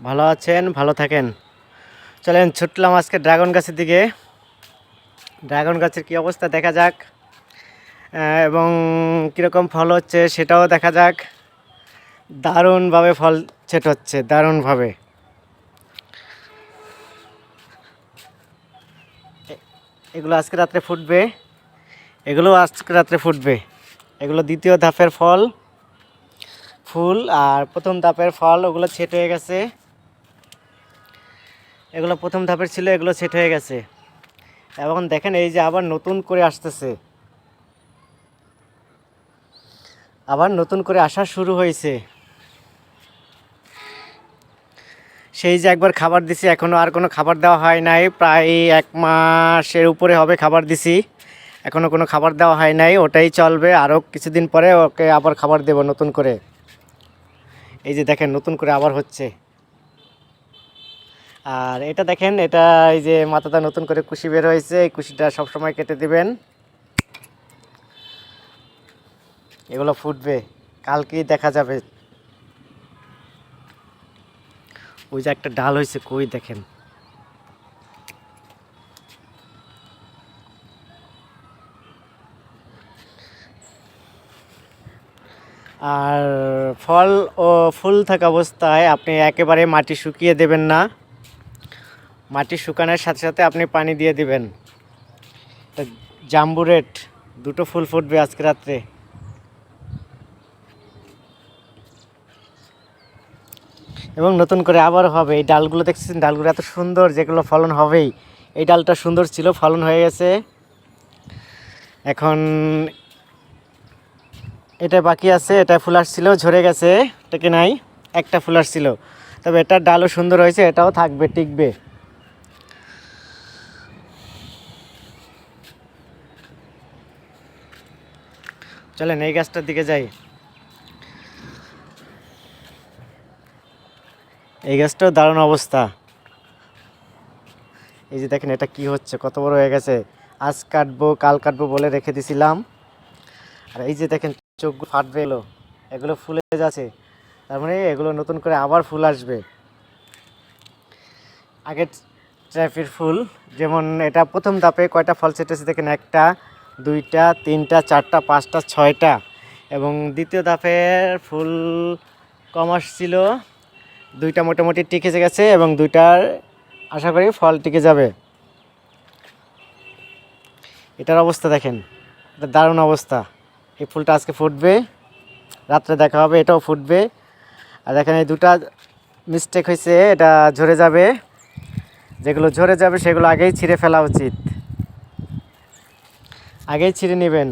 ভালো আছেন? ভালো থাকেন। চলেন, ছুটলাম আজকে ড্রাগন গাছের দিকে। ড্রাগন গাছের কী অবস্থা দেখা যাক। এবং কীরকম ফল হচ্ছে সেটাও দেখা যাক। দারুণভাবে ফল ছেট হচ্ছে দারুণভাবে এগুলো আজকে রাত্রে ফুটবে। এগুলো আজকে রাত্রে ফুটবে। এগুলো দ্বিতীয় ধাপের ফল। ফুল আর প্রথম ধাপের ফল, ওগুলো ছেট হয়ে গেছে। এগুলো প্রথম ধাপের ছিল, এগুলো সেট হয়ে গেছে। এবং দেখেন এই যে আবার নতুন করে আসতেছে। আবার নতুন করে আসা শুরু হয়েছে। সেই যে একবার খাবার দিছি এখনও আর কোনো খাবার দেওয়া হয় নাই। প্রায় এক মাসের উপরে হবে খাবার দিছি। এখনও কোনো খাবার দেওয়া হয় নাই, ওটাই চলবে। আরও কিছুদিন পরে ওকে আবার খাবার দেব নতুন করে। এই যে দেখেন, নতুন করে আবার হচ্ছে। আর এটা দেখেন, এটা এই যে মাথাটা নতুন করে কুশি বের হয়েছে, এই কুশিটা সবসময় কেটে দিবেন। এগুলো ফুটবে, কালকেই দেখা যাবে। ওই যে একটা ডাল হয়েছে, কই দেখেন। আর ফল ও ফুল থাকা অবস্থায় আপনি একেবারে মাটি শুকিয়ে দেবেন না। মাটি শুকানোর সাথে সাথে আপনি পানি দিয়ে দিবেন। তা জাম্বু রেট, দুটো ফুল ফুটবে আজকে রাত্রে। এবং নতুন করে আবার হবে। এই ডালগুলো দেখছেন ডালগুলো এত সুন্দর, যেগুলো ফলন হবেই। এই ডালটা সুন্দর ছিল, ফলন হয়ে গেছে। এখন এটা বাকি আছে, এটা ফুল আসছিল, ঝরে গেছে। এটাকে নাই? একটা ফুল আসছিল। তবে এটার ডালও সুন্দর হয়েছে, এটাও থাকবে, টিকবে। চলেন, এই গাছটার দিকে যাই। এই গাছটাও দারুণ অবস্থা। এই যে দেখেন, এটা কি হচ্ছে? কত বড় হয়ে গেছে। আজ কাটবো, কাল কাটবো বলে রেখে দিছিলাম। আর এই যে দেখেন, চোখ ফাটবে এলো এগুলো ফুলে যাচ্ছে। তার মানে এগুলো নতুন করে আবার ফুল আসবে। আগের ট্র্যাফির ফুল, যেমন এটা প্রথম ধাপে কয়টা ফল ছেটেছে দেখেন, একটা দুইটা, তিনটা, চারটা, পাঁচটা, ছয়টা। এবং দ্বিতীয় ধাপের ফুল কম আসছিল দুইটা মোটামুটি টিকে গেছে এবং দুইটার আশা করি ফল টিকে যাবে। এটার অবস্থা দেখেন। এটা দারুণ অবস্থা। এই ফুলটা আজকে ফুটবে। রাত্রে দেখা হবে, এটাও ফুটবে। আর দেখেন, এই দুটা মিস্টেক হয়েছে, এটা ঝরে যাবে। যেগুলো ঝরে যাবে, সেগুলো আগেই ছিঁড়ে ফেলা উচিত। আগেই ছিঁড়ে নেবেন।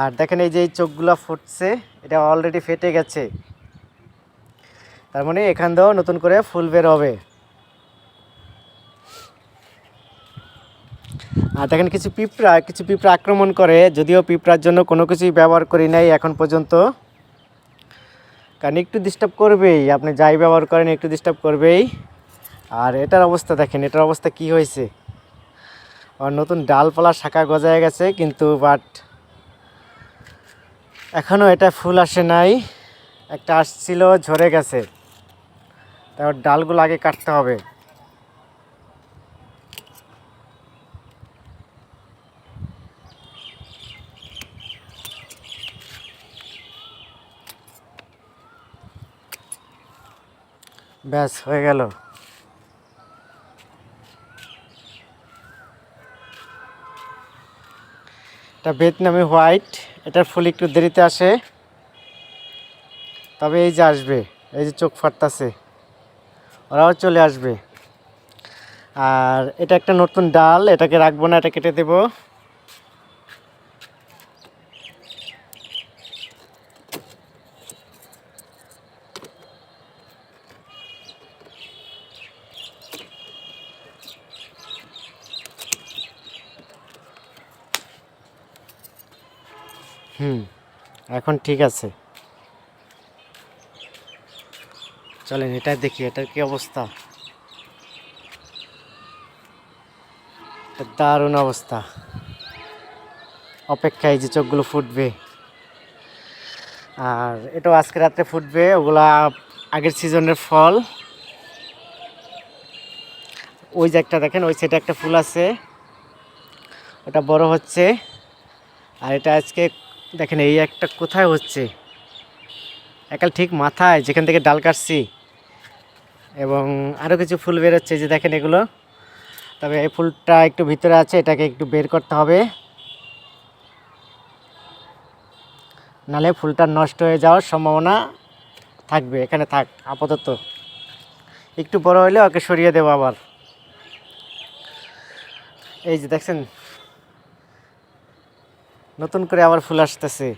আর দেখেন এই যে এই চোখগুলো ফুটছে, এটা অলরেডি ফেটে গেছে। তার মানে এখান দিয়েও নতুন করে ফুল বের হবে। আর দেখেন কিছু পিঁপড়া কিছু পিঁপড়া আক্রমণ করে, যদিও পিঁপড়ার জন্য কোনো কিছুই ব্যবহার করি নাই এখন পর্যন্ত। কারণ একটু ডিস্টার্ব করবেই, আপনি যাই ব্যবহার করেন একটু ডিস্টার্ব করবেই। আর এটার অবস্থা দেখেন, এটার অবস্থা কি হয়েছে? আর নতুন ডালপালা শাখা গজায় গেছে কিন্তু বাট এখনও এটা ফুল আসে নাই। একটা আসছিল, ঝরে গেছে। তারপর ডালগুলো আগে কাটতে হবে। ব্যাস, হয়ে গেল। এটা ভিয়েতনামি হোয়াইট। এটার ফুল একটু দেরিতে আসে। তবে এই যে আসবে, এই যে চোখ ফাটতাছে, ওরাও চলে আসবে। আর এটা একটা নতুন ডাল, এটাকে রাখব না, এটা কেটে দেবো। হুম, এখন ঠিক আছে। চলেন এটা দেখি, এটার কি অবস্থা? দারুণ অবস্থা। অপেক্ষায় যে চোখগুলো ফুটবে। আর এটাও আজকে রাত্রে ফুটবে, ওগুলা আগের সিজনের ফল। ওই যে একটা দেখেন, ওই সেটা একটা ফুল আছে। ওটা বড় হচ্ছে। আর এটা আজকে দেখেন এই একটা কোথায় হচ্ছে? একাল ঠিক মাথায়, যেখান থেকে ডাল কাটছি। এবং আরও কিছু ফুল বেরোচ্ছে যে দেখেন এগুলো। তবে এই ফুলটা একটু ভিতরে আছে, এটাকে একটু বের করতে হবে। নালে ফুলটা নষ্ট হয়ে যাওয়ার সম্ভাবনা থাকবে, এখানে থাক, আপাতত। একটু বড় হলে ওকে সরিয়ে দেবো আবার। এই যে দেখছেন নতুন করে আবার ফুল আসতেছে।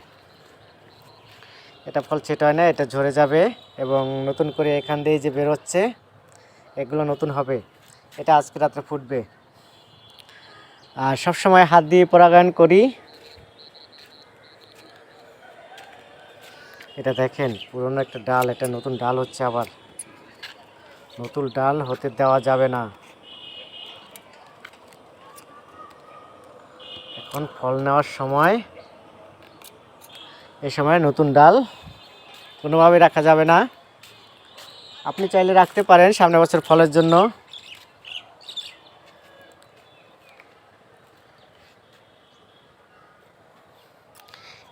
এটা ফল ছেটা হয় না, এটা ঝরে যাবে এবং নতুন করে এখান দিয়ে যে বেরোচ্ছে, এগুলো নতুন হবে। এটা আজকে রাত্রে ফুটবে। আর সবসময় হাত দিয়ে পরাগায়ন করি। এটা দেখেন, পুরনো একটা ডাল, এটা নতুন ডাল হচ্ছে আবার। নতুন ডাল হতে দেওয়া যাবে না। এখন ফল নেওয়ার সময়। এই সময় নতুন ডাল। কোনোভাবে রাখা যাবে না। আপনি চাইলে রাখতে পারেন সামনের বছর ফলের জন্য।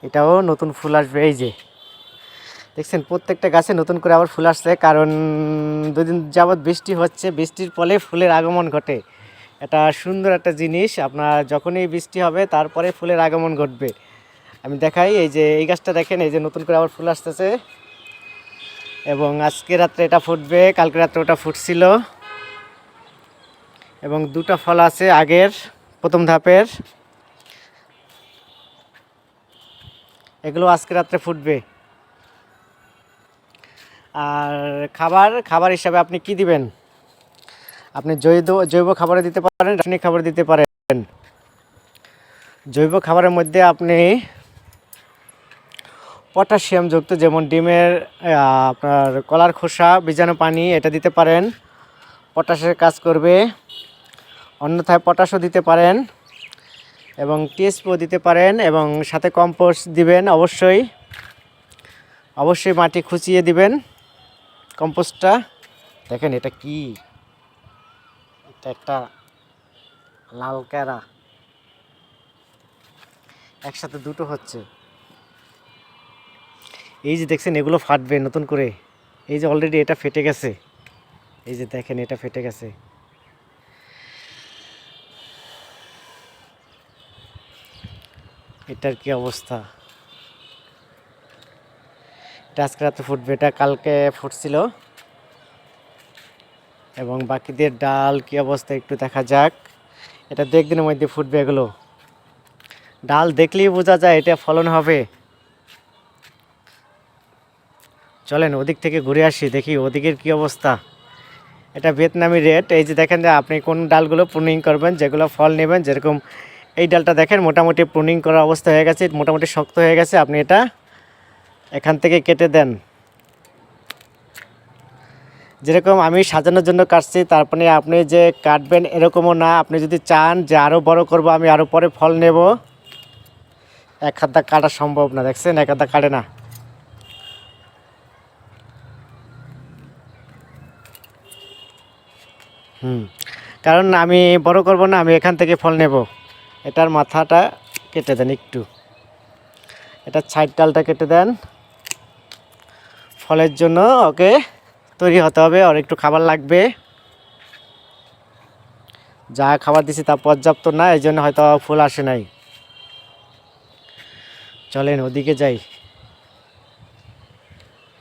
এটাও নতুন ফুল আসবে, এই যে। দেখছেন, প্রত্যেকটা গাছে নতুন করে আবার ফুল আসছে, কারণ দুদিন যাবৎ বৃষ্টি হচ্ছে, বৃষ্টির ফলে ফুলের আগমন ঘটে। এটা সুন্দর একটা জিনিস। আপনার যখনই বৃষ্টি হবে, তারপরে ফুলের আগমন ঘটবে। আমি দেখাই, এই যে এই গাছটা দেখেন, এই যে নতুন করে আবার ফুল আসতেছে। এবং আজকে রাত্রে এটা ফুটবে, কালকে রাত্রে ওটা ফুটছিল। এবং দুটো ফল আছে আগের, প্রথম ধাপের। এগুলো আজকে রাত্রে ফুটবে। আর খাবার খাবার হিসাবে আপনি কি দিবেন? আপনি জৈব জৈব খাবারে দিতে পারেন, রাসায়নিক খাবার দিতে পারেন। জৈব খাবারের মধ্যে আপনি পটাশিয়াম যুক্ত যেমন ডিমের আপনার কলার খোসা, বীজাণু পানি, এটা দিতে পারেন। পটাশের কাজ করবে। অন্যথায় পটাশও দিতে পারেন এবং টিএসপিও দিতে পারেন এবং সাথে কম্পোস্ট দিবেন অবশ্যই। অবশ্যই মাটি খুঁচিয়ে দিবেন কম্পোস্টটা। দেখেন এটা কি? একটা লাল ক্যারা একসাথে দুটো হচ্ছে। এই যে দেখছেন, এগুলো ফাটবে নতুন করে। এই যে অলরেডি এটা ফেটে গেছে। এই যে দেখেন, এটা ফেটে গেছে। এটার কি অবস্থা? এটা আজকে রাতে ফুটবে, এটা কালকে ফুটছিল। এবং বাকিদের ডাল কি অবস্থা একটু দেখা যাক। এটা দু একদিনের মধ্যে ফুটবে এগুলো। ডাল দেখলেই বোঝা যায় এটা ফলন হবে। চলেন ওদিক থেকে ঘুরে আসি, দেখি ওদিকের কি অবস্থা। এটা ভিয়েতনামি রেট, এই যে দেখেন যে আপনি কোন ডালগুলো প্রুনিং করবেন, যেগুলো ফল নেবেন, যেরকম এই ডালটা দেখেন মোটামুটি প্রুনিং করা অবস্থা হয়ে গেছে, মোটামুটি শক্ত হয়ে গেছে, আপনি এটা এখান থেকে কেটে দেন। যেরকম আমি সাজানোর জন্য কাটছি, তারপরে আপনি যে কাটবেন এরকমও না। আপনি যদি চান যে আরও বড় করব, আমি আরও পরে ফল নেব। এক হাত দা কাটা সম্ভব না, দেখছেন? এক হাত দা কাটে না। হুম। কারণ আমি বড় করব না, আমি এখান থেকে ফল নেব। এটার মাথাটা কেটে দেন একটু। এটা ছাইড ডালটা কেটে দেন। ফলের জন্য, ওকে। তৈরি হতে হবে, আর একটু খাবার লাগবে। যা খাবার দিছি তা পর্যাপ্ত না, এই জন্য হয়তো ফুল আসে নাই। চলেন, ওদিকে যাই।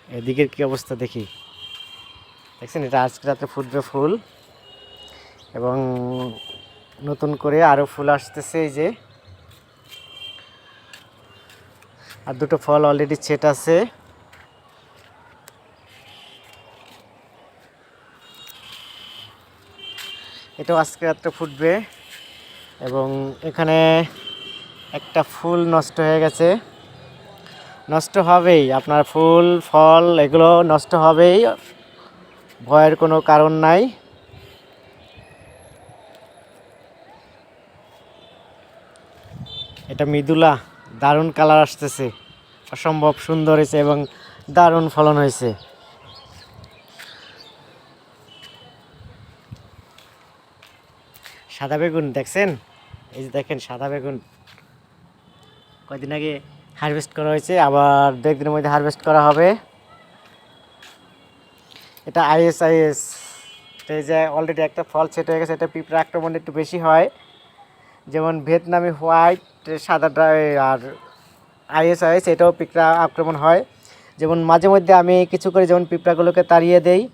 এদিকের কি অবস্থা দেখি। দেখছেন, এটা আজকে রাতে ফুটবে ফুল। এবং নতুন করে আরও ফুল আসতেছে এই যে। আর দুটো ফল অলরেডি ছেট আছে। এটাও আজকে রাত্রে ফুটবে। এবং এখানে একটা ফুল নষ্ট হয়ে গেছে। নষ্ট হবেই, আপনার ফুল, ফল এগুলো নষ্ট হবেই, ভয়ের কোনো কারণ নাই। এটা মৃদুলা, দারুণ কালার আসতেছে। অসম্ভব সুন্দর হয়েছে এবং দারুণ ফলন হয়েছে। সাদা বেগুন দেখছেন? এই যে দেখেন, সাদা বেগুন। কয়দিন আগে হারভেস্ট করা হয়েছে, আবার দু একদিনের মধ্যে হারভেস্ট করা হবে। এটা আইএস আইএস এই যে অলরেডি একটা ফল সেট হয়ে গেছে, এটা পিঁপড়া আক্রমণ একটু বেশি হয়। যেমন ভিয়েতনামি হোয়াইট, সাদা ড্রাই- আর আইএস আইএস এটাও পিঁপড়া আক্রমণ হয়। যেমন মাঝে মধ্যে আমি কিছু করে যেমন পিঁপড়াগুলোকে তাড়িয়ে দেই।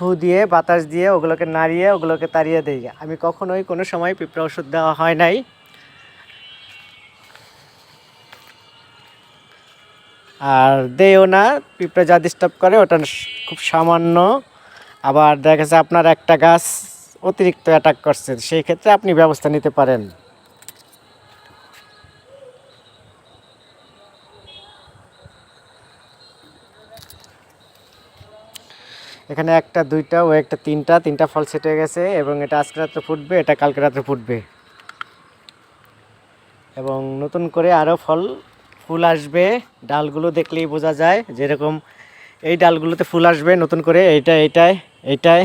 ফু দিয়ে, বাতাস দিয়ে, ওগুলোকে নাড়িয়ে, ওগুলোকে তাড়িয়ে দিই। আমি কখনোই কোনো সময় পিঁপড়া ওষুধ দেওয়া হয় নাই। আর দেও না, পিঁপড়ে যা ডিস্টার্ব করে, ওটা খুব সামান্য। আবার দেখা যাচ্ছে আপনার একটা গাছ অতিরিক্ত অ্যাটাক করছে, সেই ক্ষেত্রে আপনি ব্যবস্থা নিতে পারেন। এখানে একটা, দুইটা, ও একটা, তিনটা তিনটা ফল সেট হয়ে গেছে এবং এটা আজকে রাত্রে ফুটবে, এটা কালকে রাত্রে ফুটবে। এবং নতুন করে আরও ফল, ফুল আসবে। ডালগুলো দেখলেই বোঝা যায় যেরকম এই ডালগুলোতে ফুল আসবে নতুন করে এইটা এইটায় এইটায়।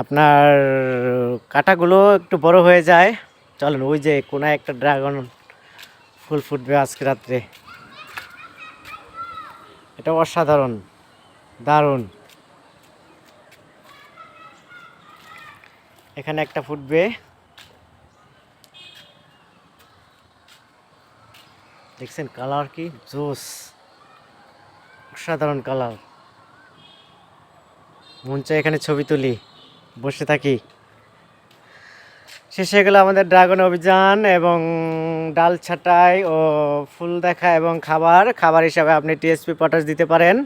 আপনার কাঁটাগুলো একটু বড় হয়ে যায়। চলেন, ওই যে কোনায় একটা ড্রাগন ফুল ফুটবে আজকে রাত্রে। এটা অসাধারণ, দারুণ। এখানে একটা ফুটবে। দেখছেন কালার কি? জোস। অসাধারণ কালার। মন এখানে ছবি তুলি, বসে থাকি। শেষ গেল আমাদের ড্রাগন অভিযান এবং ডাল ছাটাই ও ফুল দেখা এবং খাবার। খাবার হিসাবে আপনি টিএসপি পটাশ দিতে পারেন।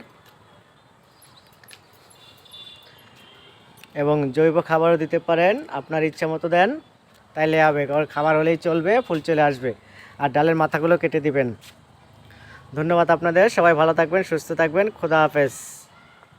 এবং জৈব খাবারও দিতে পারেন, আপনার ইচ্ছা মতো দেন। তাইলে হবে ওর খাবার হলেই চলবে, ফুল চলে আসবে। আর ডালের মাথাগুলো কেটে দিবেন। ধন্যবাদ আপনাদের, সবাই ভালো থাকবেন, সুস্থ থাকবেন, খোদা হাফেজ।